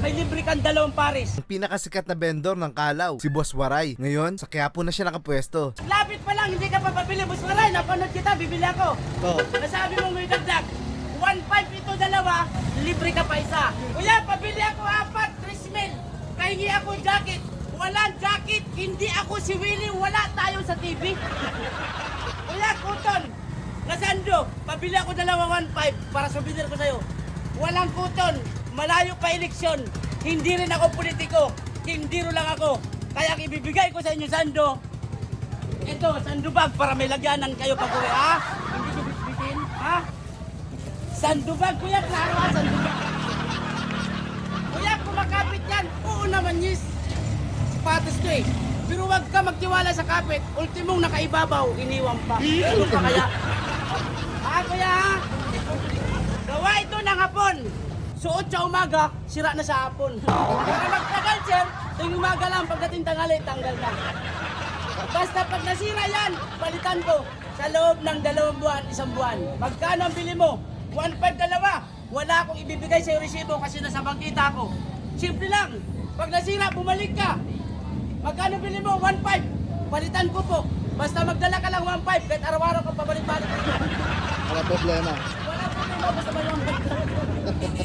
may libre kang dalawang pares. Ang pinakasikat na vendor ng Kalaw, si Boss Waray. Ngayon, sa Quiapo na siya nakapwesto. Lapit pa lang, hindi ka pa pabili. Boss Waray, napanood kita, bibili ako. Oh. Nasabi mo may dagdag. 1.5 ito dalawa, libre ka pa isa. Kuya, pabili ako apat, Chris Mel. Kahingi ako jacket. Walang jacket, hindi ako si Willie, wala tayo sa TV. Kuya, kuton. Nasando, pabili ako dalawa 1.5 para souvenir ko sa'yo. Walang kuton, malayo pa eleksyon. Hindi rin ako politiko, tindiro lang ako. Kaya ibibigay ko sa inyo, Sando, ito, sandubag para may lagyanan kayo pag uwi, ha? Hindi ko bitbitin, ha? Sandubag, kuya, klaro ha, sandubag. Kuya, kumakapit yan. Oo naman, yes. Sapatos to eh. Pero wag ka magtiwala sa kapit. Ultimong nakaibabaw, iniwan pa. Ano pa kaya? Ha, kuya? Gawa ito ng hapon. Suot sa umaga, sira na sa hapon. Para magtagal, sir, tuwing umaga lang, pagdating tanghali, tanggal na. Basta pag nasira yan, palitan ko sa loob ng dalawang buwan, isang buwan. Magkano ang bili mo? 1.5 dalawa. Wala akong ibibigay sa resibo kasi nasa bangkita ko. Simple lang. Pag nasira, bumalik ka. Magkano bili mo? 1.5. Palitan ko po. Basta magdala ka lang 1.5 kahit araw-araw ka pabalik-balik. Wala problema.